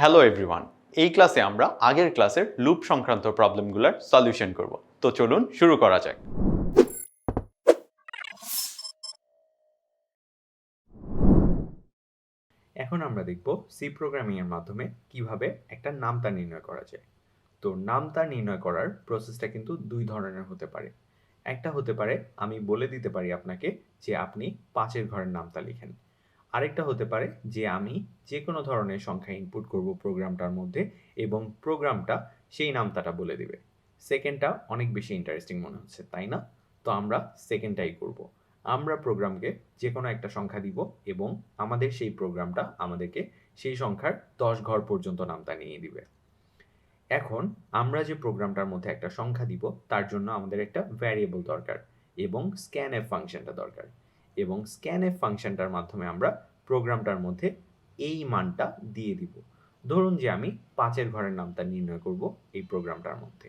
Hello everyone এই ক্লাসে আমরা আগের ক্লাসের লুপ সংক্রান্ত প্রবলেমগুলোর সলিউশন করব। তো চলুন শুরু করা যাক। এখন আমরা দেখব সি প্রোগ্রামিং এর মাধ্যমে কীভাবে একটা নামতা নির্ণয় করা যায়। তো নামতা নির্ণয় করার প্রসেসটা কিন্তু দুই ধরনের হতে পারে। একটা হতে পারে, আমি বলে দিতে পারি আপনাকে যে আপনি পাঁচের ঘরের নামতা লিখেন। আরেকটা হতে পারে যে আমি যে কোনো ধরনের সংখ্যা ইনপুট করব প্রোগ্রামটার মধ্যে এবং প্রোগ্রামটা সেই নামতাটা বলে দিবে। সেকেন্ডটা অনেক বেশি ইন্টারেস্টিং মনে হচ্ছে, তাই না? তো আমরা সেকেন্ডটাই করব। আমরা প্রোগ্রামকে যে কোনো একটা সংখ্যা দিব এবং আমাদের সেই প্রোগ্রামটা আমাদেরকে সেই সংখ্যার দশ ঘর পর্যন্ত নামতা নিয়ে দিবে। এখন আমরা যে প্রোগ্রামটার মধ্যে একটা সংখ্যা দিব, তার জন্য আমাদের একটা ভ্যারিয়েবল দরকার এবং স্ক্যান এফ ফাংশনটা দরকার। এবং স্ক্যান এফ ফাংশনটার মাধ্যমে আমরা প্রোগ্রামটার মধ্যে এই মানটা দিয়ে দিব। ধরুন যে আমি পাঁচের ঘরের নামটা নির্ণয় করব এই প্রোগ্রামটার মধ্যে।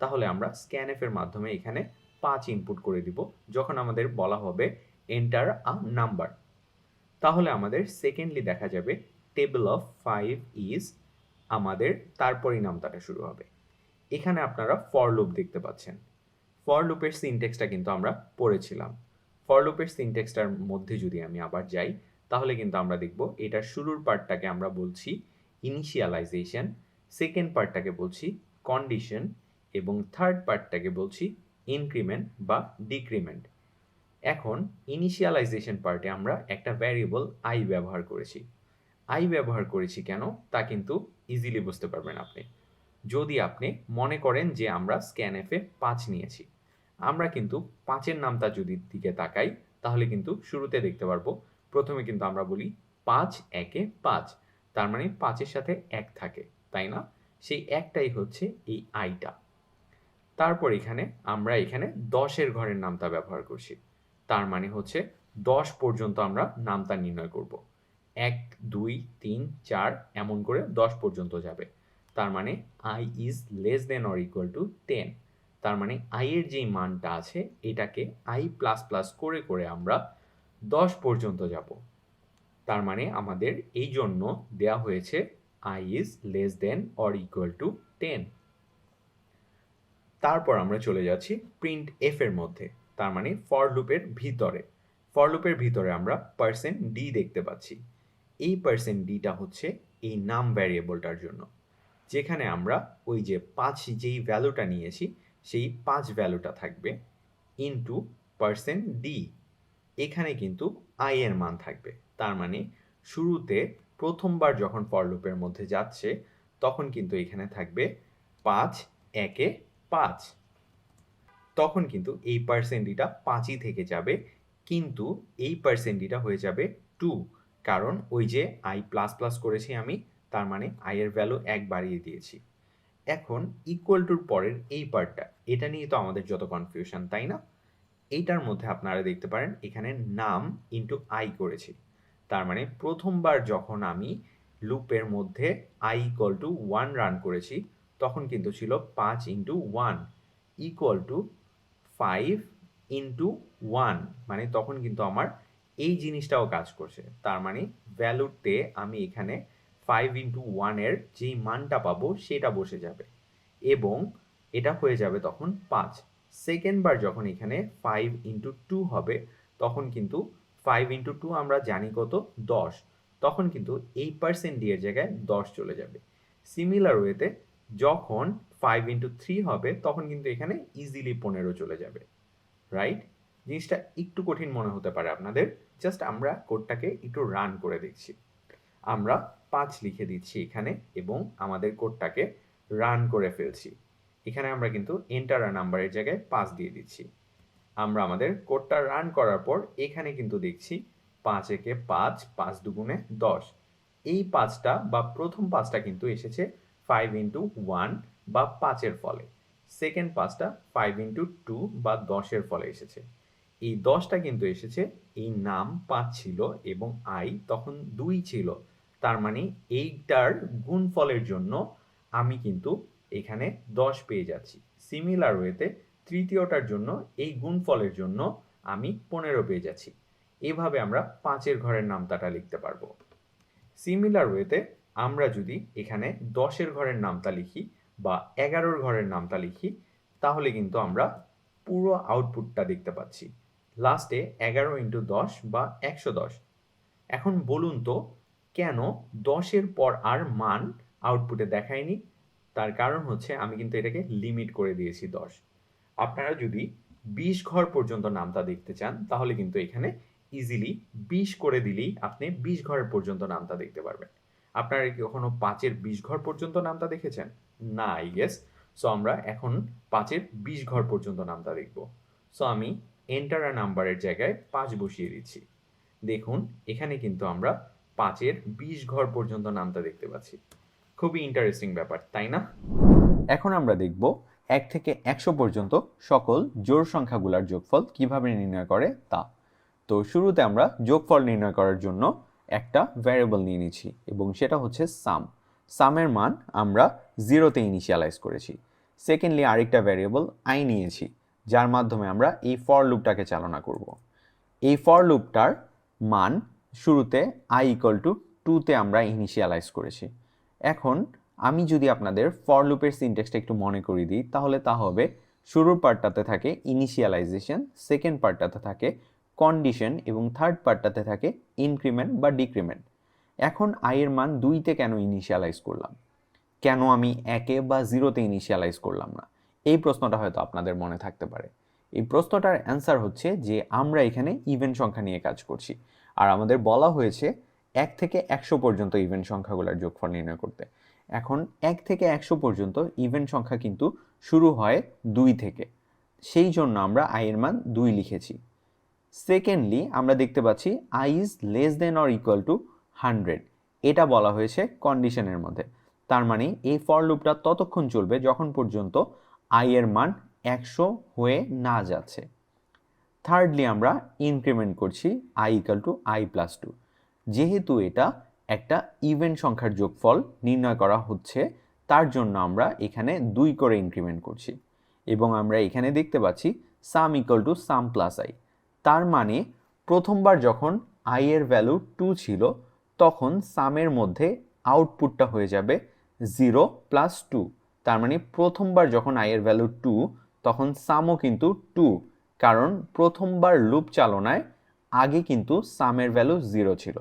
তাহলে আমরা স্ক্যান এফ এর মাধ্যমে এখানে পাঁচ ইনপুট করে দিব, যখন আমাদের বলা হবে এন্টার আ নাম্বার তাহলে আমাদের সেকেন্ডলি দেখা যাবে টেবিল অফ ফাইভ ইজ আমাদের তারপরই নামতাটা শুরু হবে। এখানে আপনারা ফর লুপ দেখতে পাচ্ছেন। ফর লুপের সিনটেক্সটা কিন্তু আমরা পড়েছিলাম। ফর লুপের সিনটেক্সটার মধ্যে যদি আমি আবার যাই, তাহলে কিন্তু আমরা দেখব এটার শুরুর পার্টটাকে আমরা বলছি ইনিশিয়ালাইজেশন সেকেন্ড পার্টটাকে বলছি কন্ডিশন এবং থার্ড পার্টটাকে বলছি ইনক্রিমেন্ট বা ডিক্রিমেন্ট এখন ইনিশিয়ালাইজেশন পার্টে আমরা একটা ভ্যারিয়েবল আই ব্যবহার করেছি। আই ব্যবহার করেছি কেন? তা কিন্তু ইজিলি বুঝতে পারবেন আপনি। যদি আপনি মনে করেন যে আমরা স্ক্যান এফে পাঁচ নিয়েছি আমরা কিন্তু পাঁচের নামটা যদি দিকে তাকাই, তাহলে কিন্তু শুরুতে দেখতে পারব। প্রথমে কিন্তু আমরা বলি পাঁচ, একে পাঁচ। তার মানে পাঁচের সাথে এক থাকে, তাই না? সেই একটাই হচ্ছে এই আইটা। তারপর এখানে আমরা এখানে দশের ঘরের নামতা ব্যবহার করছি। তার মানে হচ্ছে দশ পর্যন্ত আমরা নামতা নির্ণয় করব। এক, দুই, তিন, চার, এমন করে দশ পর্যন্ত যাবে। তার মানে I is less than or equal to ten তার মানে আই এর যেই মানটা আছে, এটাকে আই প্লাস প্লাস করে করে আমরা দশ পর্যন্ত যাব। তার মানে আমাদের এই জন্য দেয়া হয়েছে I is less than or equal to ten তারপর আমরা চলে যাচ্ছি প্রিন্ট এফ এর মধ্যে, তার মানে ফর লুপের ভিতরে। ফর লুপের ভিতরে আমরা পার্সেন্ট ডি দেখতে পাচ্ছি। এই পার্সেন্ট ডিটা হচ্ছে এই নাম ভ্যারিয়েবলটার জন্য। যেখানে আমরা ওই যে পাঁচ যেই ভ্যালুটা নিয়েছি সেই পাঁচ ভ্যালুটা থাকবে ইনটু পার্সেন্ট ডি এখানে কিন্তু আই এর মান থাকবে। তার মানে শুরুতে প্রথমবার যখন ফর লুপের মধ্যে যাচ্ছে, তখন কিন্তু এখানে থাকবে পাঁচ, একে পাঁচ। তখন কিন্তু এই পার্সেন্টিটা পাঁচই থেকে যাবে, কিন্তু এই পার্সেন্টিটা হয়ে যাবে টু কারণ ওই যে আই প্লাস প্লাস করেছি আমি, তার মানে আই এর ভ্যালু এক বাড়িয়ে দিয়েছি। এখন ইকুয়াল টুর পরের এই পার্টটা এটা নিয়ে তো আমাদের যত কনফিউশন তাই না? এইটার মধ্যে আপনারা দেখতে পারেন, এখানে নাম ইন্টু আই করেছি। তার মানে প্রথমবার যখন আমি লুপের মধ্যে i equal to one run করেছি, তখন কিন্তু ছিল পাঁচ into one equal to five into one মানে তখন কিন্তু আমার এই জিনিসটাও কাজ করছে। তার মানে ভ্যালুতে আমি এখানে ফাইভ ইন্টু ওয়ানের যেই মানটা পাবো সেটা বসে যাবে। এবং এটা হয়ে যাবে তখন পাঁচ। সেকেন্ড বার যখন এখানে ফাইভ ইন্টু টু হবে, তখন কিন্তু ফাইভ ইন্টু টু আমরা জানি কত? দশ। তখন কিন্তু এই পার্সেন্ট ডি এর জায়গায় দশ চলে যাবে। সিমিলার ওয়েতে যখন ফাইভ ইন্টু থ্রি হবে, তখন কিন্তু এখানে ইজিলি পনেরো চলে যাবে। রাইট জিনিসটা একটু কঠিন মনে হতে পারে আপনাদের। জাস্ট আমরা কোডটাকে একটু রান করে দেখছি। আমরা পাঁচ লিখে দিচ্ছি এখানে এবং আমাদের কোডটাকে রান করে ফেলছি। এখানে আমরা কিন্তু এন্টার নাম্বারের জায়গায় পাঁচ দিয়ে দিচ্ছি। আমরা আমাদের কোডটা রান করার পর এখানে কিন্তু দেখছি পাঁচ একে পাঁচ পাঁচ দুগুণে দশ। এই পাঁচটা বা প্রথম পাঁচটা কিন্তু এসেছে ফাইভ ইন্টু ওয়ান বা পাঁচের ফলে। সেকেন্ড পাঁচটা ফাইভ ইন্টু টু বা দশের ফলে এসেছে। এই দশটা কিন্তু এসেছে, এই নাম পাঁচ ছিল এবং আই তখন দুই ছিল। তার মানে এইটার গুণফলের জন্য আমি কিন্তু এখানে দশ পেয়ে যাচ্ছি। সিমিলার ওয়েতে তৃতীয়টার জন্য এই গুণফলের জন্য আমি পনেরো পেয়ে যাচ্ছি। এভাবে আমরা পাঁচের ঘরের নামতাটা লিখতে পারব। সিমিলার ওয়েতে আমরা যদি এখানে দশের ঘরের নামতা লিখি বা এগারোর ঘরের নামতা লিখি, তাহলে কিন্তু আমরা পুরো আউটপুটটা দেখতে পাচ্ছি। লাস্টে এগারো ইন্টু দশ বা একশো দশ। এখন বলুন তো কেন দশের পর আর মান আউটপুটে দেখায়নি? তার কারণ হচ্ছে আমি কিন্তু এটাকে লিমিট করে দিয়েছি দশ। আপনারা যদি বিশ ঘর পর্যন্ত নামতা দেখতে চান, তাহলে কিন্তু এখানে ইজিলি বিশ করে দিলেই আপনি বিশ ঘরের পর্যন্ত নামতা দেখতে পারবেন। আপনারা কি কখনো পাঁচের বিশ ঘর পর্যন্ত নামতা দেখেছেন? না আই গেস সো আমরা এখন পাঁচের বিশ ঘর পর্যন্ত নামতা দেখব। সো আমি এন্টার নাম্বারের জায়গায় পাঁচ বসিয়ে দিচ্ছি। দেখুন, এখানে কিন্তু আমরা পাঁচের বিশ ঘর পর্যন্ত নামতা দেখতে পাচ্ছি। খুবই ইন্টারেস্টিং ব্যাপার, তাই না? এখন আমরা দেখব এক থেকে একশো পর্যন্ত সকল জোড় সংখ্যাগুলোর যোগফল কীভাবে নির্ণয় করে তা। তো শুরুতে আমরা যোগফল নির্ণয় করার জন্য একটা ভ্যারিয়েবল নিয়ে নিচ্ছি এবং সেটা হচ্ছে সাম সামের মান আমরা জিরোতে ইনিশিয়ালাইজ করেছি। সেকেন্ডলি আরেকটা ভ্যারিয়েবল আই নিয়েছি, যার মাধ্যমে আমরা এই ফর লুপটাকে চালনা করব। এই ফর লুপটার মান শুরুতে আই ইকুয়াল টু টুতে আমরা ইনিশিয়ালাইজ করেছি। এখন আমি যদি আপনাদের ফর লুপের সিনটেক্সটা একটু মনে করিয়ে দিই, তাহলে তা হবে, শুরুর পার্টটাতে থাকে ইনিশিয়ালাইজেশন সেকেন্ড পার্টটাতে থাকে কন্ডিশন এবং থার্ড পার্টটাতে থাকে ইনক্রিমেন্ট বা ডিক্রিমেন্ট এখন আয়ের মান দুইতে কেন ইনিশিয়ালাইজ করলাম? কেন আমি একে বা জিরোতে ইনিশিয়ালাইজ করলাম না? এই প্রশ্নটা হয়তো আপনাদের মনে থাকতে পারে। এই প্রশ্নটার অ্যান্সার হচ্ছে যে আমরা এখানে ইভেন্ট সংখ্যা নিয়ে কাজ করছি। আর আমাদের বলা হয়েছে এক থেকে একশো পর্যন্ত ইভেন্ট সংখ্যাগুলোর যোগফল নির্ণয় করতে। এখন এক থেকে একশো পর্যন্ত ইভেন্ট সংখ্যা কিন্তু শুরু হয় দুই থেকে। সেই জন্য আমরা আয়ের মান দুই লিখেছি। সেকেন্ডলি আমরা দেখতে পাচ্ছি i is less than or equal to hundred এটা বলা হয়েছে কন্ডিশনের মধ্যে। তার মানে এই ফর লুপটা ততক্ষণ চলবে যখন পর্যন্ত আই এর মান একশো হয়ে না যাচ্ছে। থার্ডলি আমরা ইনক্রিমেন্ট করছি i equal to i plus two যেহেতু এটা একটা ইভেন্ট সংখ্যার যোগফল নির্ণয় করা হচ্ছে, তার জন্য আমরা এখানে দুই করে ইনক্রিমেন্ট করছি। এবং আমরা এখানে দেখতে পাচ্ছি sum equal to sum plus i তার মানে প্রথমবার যখন আই এর ভ্যালু টু ছিল, তখন সামের মধ্যে আউটপুটটা হয়ে যাবে জিরো প্লাস টু তার মানে প্রথমবার যখন আই এর ভ্যালু টু তখন সামও কিন্তু টু কারণ প্রথমবার লুপ চালনায় আগে কিন্তু সামের ভ্যালু জিরো ছিল।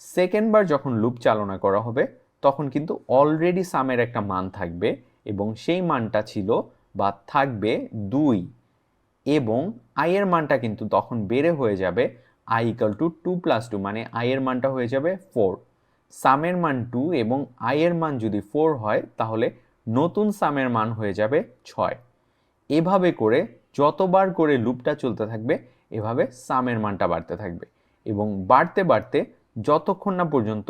সেকেন্ডবার যখন লুপ চালনা করা হবে, তখন কিন্তু অলরেডি সামের একটা মান থাকবে এবং সেই মানটা ছিল বা থাকবে দুই এবং আই এর মানটা কিন্তু তখন বেড়ে হয়ে যাবে i equal to two plus two মানে আই এর মানটা হয়ে যাবে ফোর সামের মান টু এবং আই এর মান যদি ফোর হয়, তাহলে নতুন সামের মান হয়ে যাবে ছয়। এভাবে করে যতবার করে লুপটা চলতে থাকবে, এভাবে সামের মানটা বাড়তে থাকবে। এবং বাড়তে বাড়তে যতক্ষণ না পর্যন্ত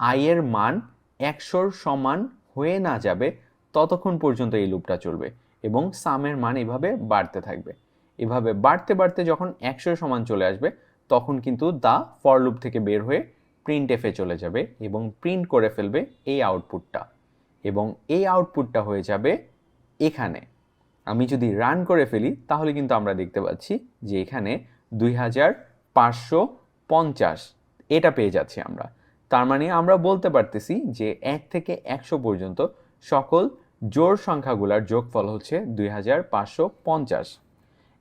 আয়ের মান একশোর সমান হয়ে না যাবে, ততক্ষণ পর্যন্ত এই লুপটা চলবে এবং সামের মান এভাবে বাড়তে থাকবে। এভাবে বাড়তে বাড়তে যখন একশোর সমান চলে আসবে, তখন কিন্তু দা ফর লুপ থেকে বের হয়ে প্রিন্ট এফে চলে যাবে এবং প্রিন্ট করে ফেলবে এই আউটপুটটা এবং এই আউটপুটটা হয়ে যাবে এখানে। আমি যদি রান করে ফেলি, তাহলে কিন্তু আমরা দেখতে পাচ্ছি যে এখানে দুই হাজার পাঁচশো পঞ্চাশ, এটা পেয়ে যাচ্ছি আমরা। তার মানে আমরা বলতে পারতেছি যে এক থেকে একশো পর্যন্ত সকল জোড় সংখ্যাগুলোর যোগফল হচ্ছে দুই হাজার পাঁচশো পঞ্চাশ।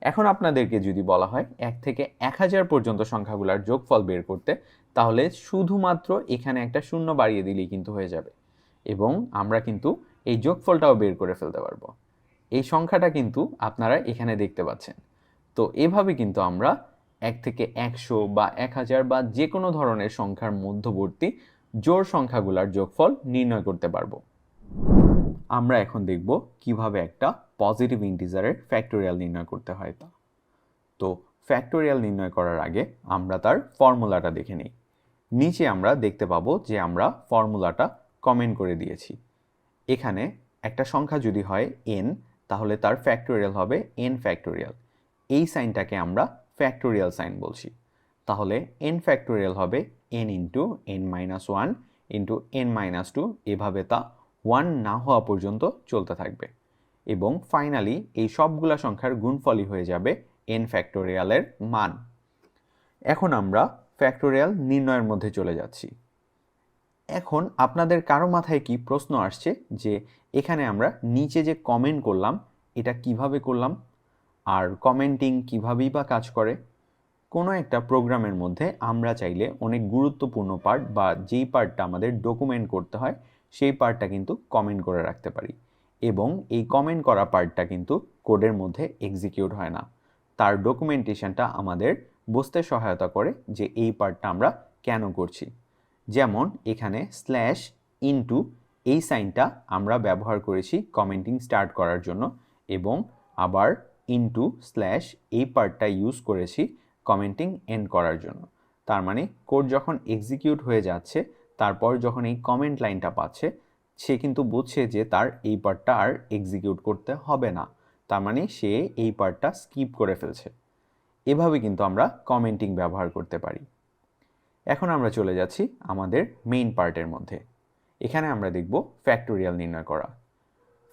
এখন আপনাদেরকে যদি বলা হয় এক থেকে এক হাজার পর্যন্ত সংখ্যাগুলোর যোগফল বের করতে, তাহলে শুধুমাত্র এখানে একটা শূন্য বাড়িয়ে দিলেই কিন্তু হয়ে যাবে এবং আমরা কিন্তু এই যোগফলটাও বের করে ফেলতে পারব। এই সংখ্যাটা কিন্তু আপনারা এখানে দেখতে পাচ্ছেন। তো এভাবে কিন্তু আমরা এক থেকে একশো বা এক হাজার বা যে কোনো ধরনের সংখ্যার মধ্যবর্তী জোর সংখ্যাগুলোর যোগফল নির্ণয় করতে পারব। আমরা এখন দেখব কীভাবে একটা পজিটিভ ইন্টিজারের ফ্যাক্টোরিয়াল নির্ণয় করতে হয় তা। তো ফ্যাক্টোরিয়াল নির্ণয় করার আগে আমরা তার ফর্মুলাটা দেখে নিই। নিচে আমরা দেখতে পাবো যে আমরা ফর্মুলাটা কমেন্ট করে দিয়েছি। এখানে একটা সংখ্যা যদি হয় এন তাহলে তার ফ্যাক্টোরিয়াল হবে এন ফ্যাক্টোরিয়াল এই সাইনটাকে আমরা ফ্যাক্টোরিয়াল সাইন বলছি। তাহলে এন ফ্যাক্টোরিয়াল হবে n into n minus one into n minus two এভাবে তা ওয়ান না হওয়া পর্যন্ত চলতে থাকবে। এবং ফাইনালি এই সবগুলা সংখ্যার গুণফলই হয়ে যাবে এন ফ্যাক্টোরিয়ালের মান। এখন আমরা ফ্যাক্টোরিয়াল নির্ণয়ের মধ্যে চলে যাচ্ছি। এখন আপনাদের কারও মাথায় কি প্রশ্ন আসছে যে এখানে আমরা নিচে যে কমেন্ট করলাম, এটা কীভাবে করলাম? আর কমেন্টিং কিভাবেই বা কাজ করে? কোনো একটা প্রোগ্রামের মধ্যে আমরা চাইলে অনেক গুরুত্বপূর্ণ পার্ট বা যেই পার্টটা আমাদের ডকুমেন্ট করতে হয়, সেই পার্টটা কিন্তু কমেন্ট করে রাখতে পারি। এবং এই কমেন্ট করা পার্টটা কিন্তু কোডের মধ্যে এক্সিকিউট হয় না। তার ডকুমেন্টেশনটা আমাদের বুঝতে সহায়তা করে যে এই পার্টটা আমরা কেন করছি। যেমন এখানে স্ল্যাশ ইনটু এই সাইনটা আমরা ব্যবহার করেছি কমেন্টিং স্টার্ট করার জন্য এবং আবার ইনটু স্ল্যাশ এই পার্টটা ইউজ করেছি কমেন্টিং এন্ড করার জন্য। তার মানে কোড যখন এক্সিকিউট হয়ে যাচ্ছে, তারপর যখন এই কমেন্ট লাইনটা পাচ্ছে, সে কিন্তু বুঝছে যে তার এই পার্টটা আর এক্সিকিউট করতে হবে না। তার মানে সে এই পার্টটা স্কিপ করে ফেলছে। এভাবে কিন্তু আমরা কমেন্টিং ব্যবহার করতে পারি। এখন আমরা চলে যাচ্ছি আমাদের মেইন পার্টের মধ্যে। এখানে আমরা দেখব ফ্যাক্টোরিয়াল নির্ণয় করা।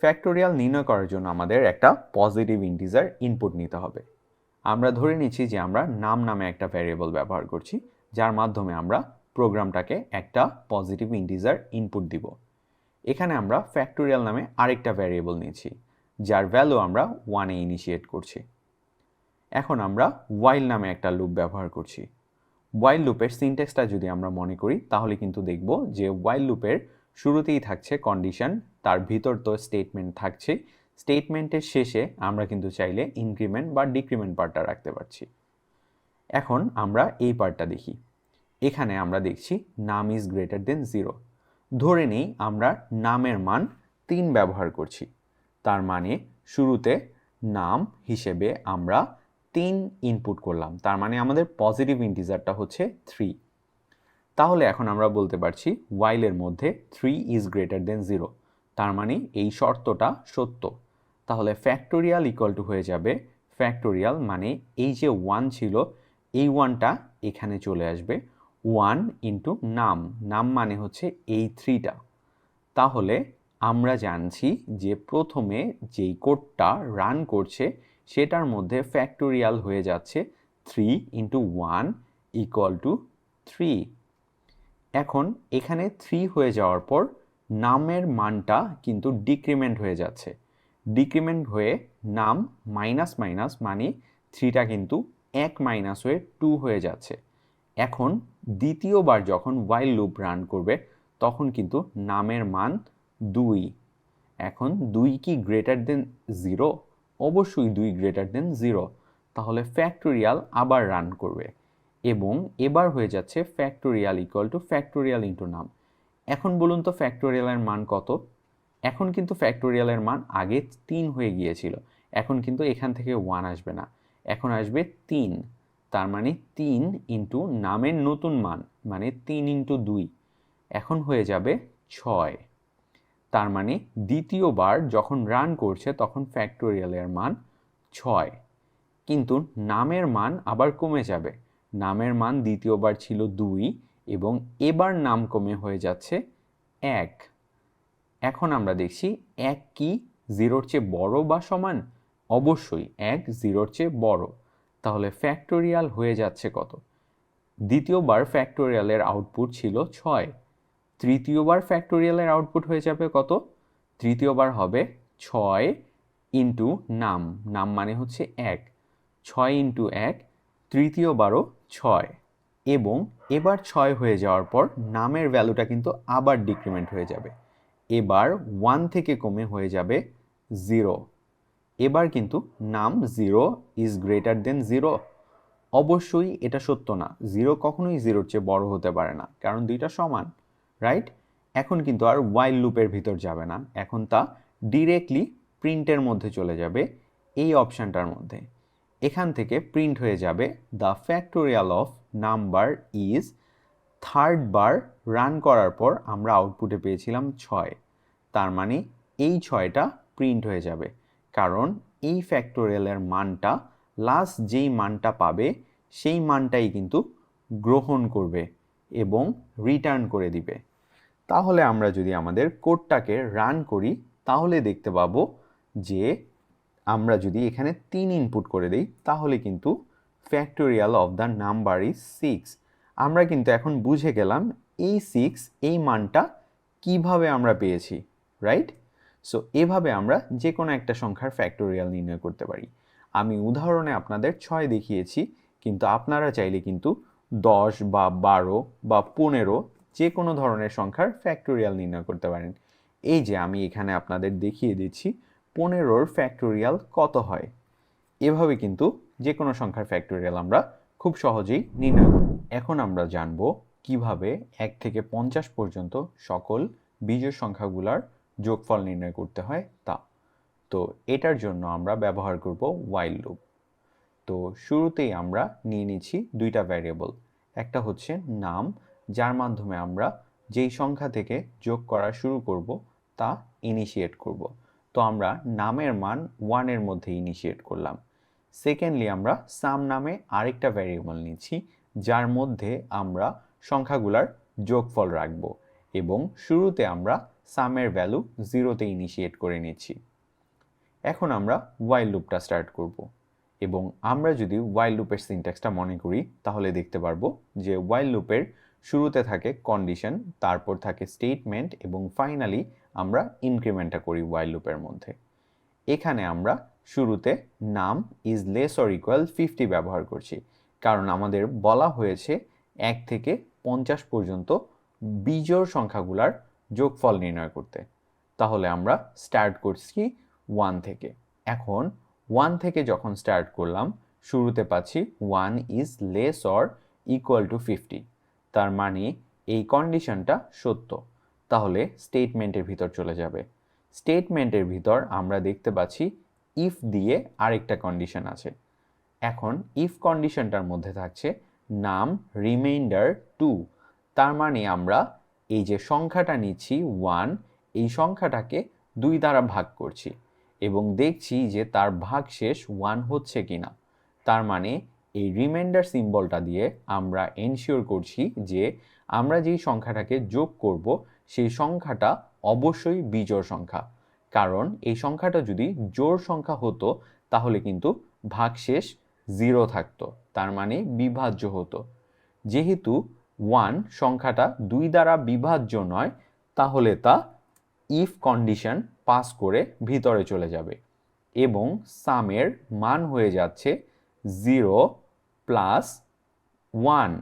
ফ্যাক্টোরিয়াল নির্ণয় করার জন্য আমাদের একটা পজিটিভ ইন্টিজার ইনপুট নিতে হবে। আমরা ধরে নিচ্ছি যে আমরা নাম নামে একটা ভ্যারিয়েবল ব্যবহার করছি, যার মাধ্যমে আমরা প্রোগ্রামটাকে একটা পজিটিভ ইন্টিজার ইনপুট দিব। এখানে আমরা ফ্যাক্টোরিয়াল নামে আরেকটা ভ্যারিয়েবল নিয়েছি, যার ভ্যালু আমরা ওয়ানে ইনিশিয়েট করছি। এখন আমরা ওয়াইল নামে একটা লুপ ব্যবহার করছি। ওয়াইল লুপের সিনটেক্সটা যদি আমরা মনে করি, তাহলে কিন্তু দেখব যে ওয়াইল লুপের শুরুতেই থাকছে কন্ডিশন তার ভিতর তো স্টেটমেন্ট থাকছে। স্টেটমেন্টের শেষে আমরা কিন্তু চাইলে ইনক্রিমেন্ট বা ডিক্রিমেন্ট পার্টটা রাখতে পারছি। এখন আমরা এই পার্টটা দেখি। এখানে আমরা দেখছি নাম ইজ গ্রেটার দেন জিরো ধরে নেই আমরা নামের মান তিন ব্যবহার করছি। তার মানে শুরুতে নাম হিসেবে আমরা তিন ইনপুট করলাম। তার মানে আমাদের পজিটিভ ইন্টিজারটা হচ্ছে থ্রি তাহলে এখন আমরা বলতে পারছি ওয়াইলের মধ্যে three is greater than zero তার মানে এই শর্তটা সত্য। তাহলে ফ্যাক্টোরিয়াল ইকুয়াল টু হয়ে যাবে। ফ্যাক্টোরিয়াল মানে এই যে ওয়ান ছিল, এই ওয়ানটা এখানে চলে আসবে। ওয়ান ইন্টু নাম নাম মানে হচ্ছে এই থ্রিটা তাহলে আমরা জানছি যে প্রথমে যেই কোডটা রান করছে সেটার মধ্যে ফ্যাক্টোরিয়াল হয়ে যাচ্ছে three into one equal to three এখন এখানে থ্রি হয়ে যাওয়ার পর নামের মানটা কিন্তু ডিক্রিমেন্ট হয়ে যাচ্ছে। ডিক্রিমেন্ট হয়ে নাম মাইনাস মাইনাস মানে থ্রিটা কিন্তু এক মাইনাস হয়ে টু হয়ে যাচ্ছে। এখন দ্বিতীয়বার যখন ওয়াইল লুপ রান করবে, তখন কিন্তু নামের মান দুই। এখন দুই কি গ্রেটার দেন জিরো অবশ্যই দুই গ্রেটার দেন জিরো তাহলে ফ্যাক্টোরিয়াল আবার রান করবে এবং এবার হয়ে যাচ্ছে factorial equal to factorial into num এখন বলুন তো ফ্যাক্টোরিয়ালের মান কত? এখন কিন্তু ফ্যাক্টোরিয়ালের মান আগে তিন হয়ে গিয়েছিল, এখন কিন্তু এখান থেকে ওয়ান আসবে না। এখন আসবে তিন, তার মানে তিন ইন্টু নামের নতুন মান মানে তিন ইন্টু দুই। এখন হয়ে যাবে ছয়। তার মানে দ্বিতীয়বার যখন রান করছে, তখন ফ্যাক্টোরিয়ালের মান ছয়। কিন্তু নামের মান আবার কমে যাবে। নামের মান দ্বিতীয়বার ছিল দুই এবং এবার নাম কমে হয়ে যাচ্ছে এক। এখন আমরা দেখছি এক কি জিরোর চেয়ে বড় বা সমান? অবশ্যই এক জিরোর চেয়ে বড়। তাহলে ফ্যাক্টোরিয়াল হয়ে যাচ্ছে কত? দ্বিতীয়বার ফ্যাক্টোরিয়ালের আউটপুট ছিল ছয়। তৃতীয়বার ফ্যাক্টোরিয়ালের আউটপুট হয়ে যাবে কত? তৃতীয়বার হবে ছয় ইন্টু নাম নাম মানে হচ্ছে এক। ছয় ইন্টু এক, তৃতীয়বারও ছয়। এবং এবার ছয় হয়ে যাওয়ার পর নামের ভ্যালুটা কিন্তু আবার ডিক্রিমেন্ট হয়ে যাবে। এবার ওয়ান থেকে কমে হয়ে যাবে জিরো এবার কিন্তু num zero is greater than zero অবশ্যই এটা সত্য না। জিরো কখনোই জিরোর চেয়ে বড় হতে পারে না। কারণ দুইটা সমান। রাইট এখন কিন্তু আর ওয়াইল লুপের ভিতর যাবে না। এখন তা ডিরেক্টলি প্রিন্টের মধ্যে চলে যাবে এই অপশানটার মধ্যে। এখান থেকে প্রিন্ট হয়ে যাবে the factorial of number is third bar run করার পর আমরা আউটপুটে পেয়েছিলাম ছয়। তার মানে এই ছয়টা প্রিন্ট হয়ে যাবে। কারণ এই ফ্যাক্টোরিয়ালের মানটা লাস্ট যেই মানটা পাবে, সেই মানটাই কিন্তু গ্রহণ করবে এবং রিটার্ন করে দিবে। তাহলে আমরা যদি আমাদের কোডটাকে রান করি, তাহলে দেখতে পাবো যে আমরা যদি এখানে তিন ইনপুট করে দিই, তাহলে কিন্তু factorial of the number is six আমরা কিন্তু এখন বুঝে গেলাম এই সিক্স এই মানটা কীভাবে আমরা পেয়েছি রাইট সো এভাবে আমরা যে কোনো একটা সংখ্যার ফ্যাক্টোরিয়াল নির্ণয় করতে পারি। আমি উদাহরণে আপনাদের ছয় দেখিয়েছি, কিন্তু আপনারা চাইলে কিন্তু দশ বা বারো বা পনেরো যে কোনো ধরনের সংখ্যার ফ্যাক্টোরিয়াল নির্ণয় করতে পারেন। এই যে আমি এখানে আপনাদের দেখিয়ে দিচ্ছি পনেরোর ফ্যাক্টোরিয়াল কত হয়। এভাবে কিন্তু যে কোনো সংখ্যার ফ্যাক্টোরিয়াল আমরা খুব সহজেই নির্ণয় এখন আমরা জানব কীভাবে এক থেকে পঞ্চাশ পর্যন্ত সকল বিজোড় সংখ্যাগুলোর যোগফল নির্ণয় করতে হয় তা। তো এটার জন্য আমরা ব্যবহার করব ওয়াইল লুপ তো শুরুতেই আমরা নিয়ে নিচ্ছি দুইটা ভ্যারিয়েবল একটা হচ্ছে নাম যার মাধ্যমে আমরা যেই সংখ্যা থেকে যোগ করা শুরু করব, তা ইনিশিয়েট করব। তো আমরা নামের মান ওয়ানের মধ্যে ইনিশিয়েট করলাম। সেকেন্ডলি আমরা সাম নামে আরেকটা ভ্যারিয়েবল নিচ্ছি, যার মধ্যে আমরা সংখ্যাগুলার যোগফল রাখব এবং শুরুতে আমরা সামের ভ্যালু জিরোতে ইনিশিয়েট করে নিচ্ছি। এখন আমরা ওয়াইল লুপটা স্টার্ট করব এবং আমরা যদি ওয়াইল লুপের সিনট্যাক্সটা মনে করি, তাহলে দেখতে পারব যে ওয়াইল লুপের শুরুতে থাকে কন্ডিশন তারপর থাকে স্টেটমেন্ট এবং ফাইনালি আমরা ইনক্রিমেন্টটা করি ওয়াইল লুপের মধ্যে। এখানে আমরা শুরুতে num is less or equal fifty ব্যবহার করছি। কারণ আমাদের বলা হয়েছে এক থেকে পঞ্চাশ পর্যন্ত বিজোড় সংখ্যাগুলার যোগফল নির্ণয় করতে। তাহলে আমরা স্টার্ট করছি ওয়ান থেকে। এখন ওয়ান থেকে যখন স্টার্ট করলাম, শুরুতে পাচ্ছি one is less or equal to fifty তার মানে এই কন্ডিশনটা সত্য। তাহলে স্টেটমেন্টের ভিতর চলে যাবে। স্টেটমেন্টের ভিতর আমরা দেখতে পাচ্ছি ইফ দিয়ে আরেকটা কন্ডিশন আছে। এখন ইফ কন্ডিশনটার মধ্যে থাকছে নাম রিমাইন্ডার টু তার মানে আমরা এই যে সংখ্যাটা নিচ্ছি ওয়ান এই সংখ্যাটাকে দুই দ্বারা ভাগ করছি এবং দেখছি যে তার ভাগ শেষ ওয়ান হচ্ছে কিনা। তার মানে এই রিমাইন্ডার সিম্বলটা দিয়ে আমরা এনশিওর করছি যে আমরা যেই সংখ্যাটাকে যোগ করব, সেই সংখ্যাটা অবশ্যই বিজোড় সংখ্যা। কারণ এই সংখ্যাটা যদি জোর সংখ্যা হতো, তাহলে কিন্তু ভাগশেষ জিরো থাকতো, তার মানে বিভাজ্য হতো। যেহেতু ওয়ান সংখ্যাটা দুই দ্বারা বিভাজ্য নয়, তাহলে তা ইফ কন্ডিশন পাস করে ভিতরে চলে যাবে এবং সামের মান হয়ে যাচ্ছে জিরো প্লাস ওয়ান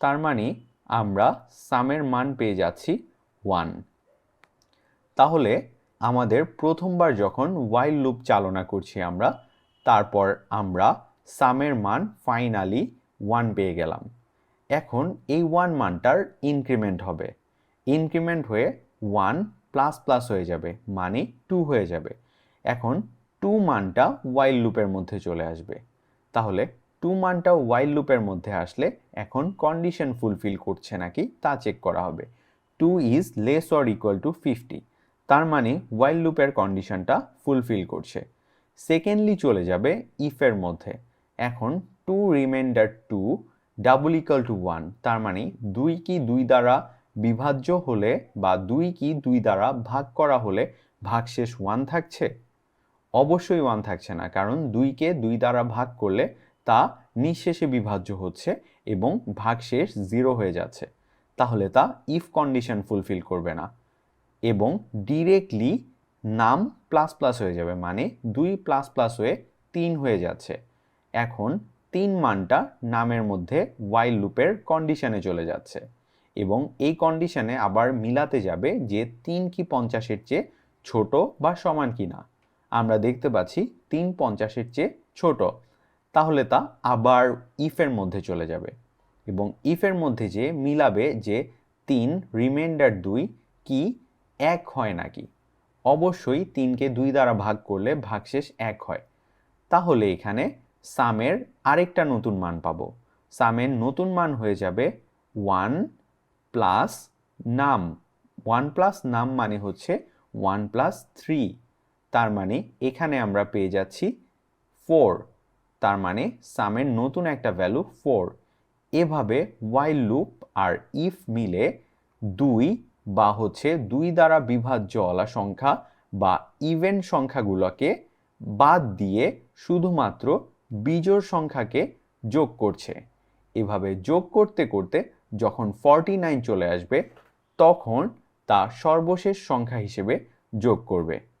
তার মানে আমরা সামের মান পেয়ে যাচ্ছি ওয়ান তাহলে আমাদের প্রথমবার যখন ওয়াইল লুপ চালনা করছি আমরা, তারপর আমরা সামের মান ফাইনালি ওয়ান পেয়ে গেলাম। এখন এই ওয়ান মানটার ইনক্রিমেন্ট হবে। ইনক্রিমেন্ট হয়ে ওয়ান প্লাস প্লাস হয়ে যাবে মানে টু হয়ে যাবে। এখন টু মানটা ওয়াইল লুপের মধ্যে চলে আসবে। তাহলে টু মানটা ওয়াইল লুপের মধ্যে আসলে এখন কন্ডিশন ফুলফিল করছে নাকি তা চেক করা হবে। Two is less or equal to fifty তার মানে ওয়াইল লুপের কন্ডিশনটা ফুলফিল করছে। সেকেন্ডলি চলে যাবে ইফের মধ্যে, এখন two remainder two double equal to one তার মানে দুই কি দুই দ্বারা বিভাজ্য হলে বা দুই কি দুই দ্বারা ভাগ করা হলে ভাগশেষ ওয়ান থাকছে? অবশ্যই ওয়ান থাকছে না, কারণ দুইকে দুই দ্বারা ভাগ করলে তা নিঃশেষে বিভাজ্য হচ্ছে এবং ভাগশেষ জিরো হয়ে যাচ্ছে। তাহলে তা ইফ কন্ডিশন ফুলফিল করবে না এবং ডিরেক্টলি নাম প্লাস প্লাস হয়ে যাবে মানে দুই প্লাস প্লাস হয়ে তিন হয়ে যাচ্ছে। এখন তিন মানটা নামের মধ্যে ওয়াইল লুপের কন্ডিশনে চলে যাচ্ছে এবং এই কন্ডিশনে আবার মিলাতে যাবে যে তিন কি পঞ্চাশের চেয়ে ছোট বা সমান কি না আমরা দেখতে পাচ্ছি তিন পঞ্চাশের চেয়ে ছোট। তাহলে তা আবার ইফের মধ্যে চলে যাবে। এবং ইফের মধ্যে যে মিলাবে যে তিন রিমাইন্ডার দুই কি এক হয় নাকি? অবশ্যই তিনকে দুই দ্বারা ভাগ করলে ভাগশেষ এক হয়। তাহলে এখানে সামের আরেকটা নতুন মান পাবো। সামের নতুন মান হয়ে যাবে one plus num one plus num মানে হচ্ছে ওয়ান প্লাস থ্রি তার মানে এখানে আমরা পেয়ে যাচ্ছি ফোর তার মানে সামের নতুন একটা ভ্যালু ফোর এভাবে ওয়াইল লুপ আর ইফ মিলে দুই বা হচ্ছে দুই দ্বারা বিভাজ্য বিভাজ্যওয়ালা সংখ্যা বা ইভেন সংখ্যাগুলোকে বাদ দিয়ে শুধুমাত্র বিজোড় সংখ্যাকে যোগ করছে। এভাবে যোগ করতে করতে যখন ফর্টি নাইন চলে আসবে, তখন তা সর্বশেষ সংখ্যা হিসেবে যোগ করবে।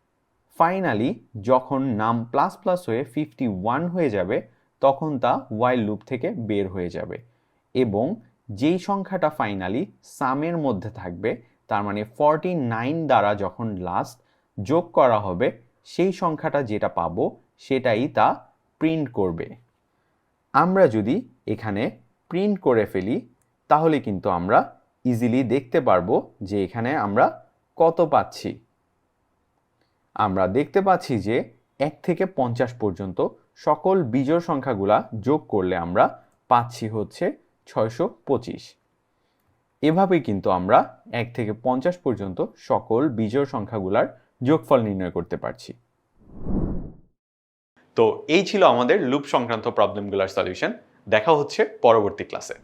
ফাইনালি যখন নাম প্লাস প্লাস হয়ে ফিফটি ওয়ান হয়ে যাবে, তখন তা ওয়াইল লুপ থেকে বের হয়ে যাবে। এবং যেই সংখ্যাটা ফাইনালি সামের মধ্যে থাকবে, তার মানে ফর্টি নাইন দ্বারা যখন লাস্ট যোগ করা হবে, সেই সংখ্যাটা যেটা পাবো, সেটাই তা প্রিন্ট করবে। আমরা যদি এখানে প্রিন্ট করে ফেলি, তাহলে কিন্তু আমরা ইজিলি দেখতে পারব যে এখানে আমরা কত পাচ্ছি। আমরা দেখতে পাচ্ছি যে এক থেকে পঞ্চাশ পর্যন্ত সকল বিজোড় সংখ্যাগুলা যোগ করলে আমরা পাচ্ছি হচ্ছে ছয়শো পঁচিশ। এভাবেই কিন্তু আমরা এক থেকে পঞ্চাশ পর্যন্ত সকল বিজোড় সংখ্যাগুলার যোগফল নির্ণয় করতে পারছি। তো এই ছিল আমাদের লুপ সংক্রান্ত প্রবলেমগুলোর সলিউশন দেখা হচ্ছে পরবর্তী ক্লাসে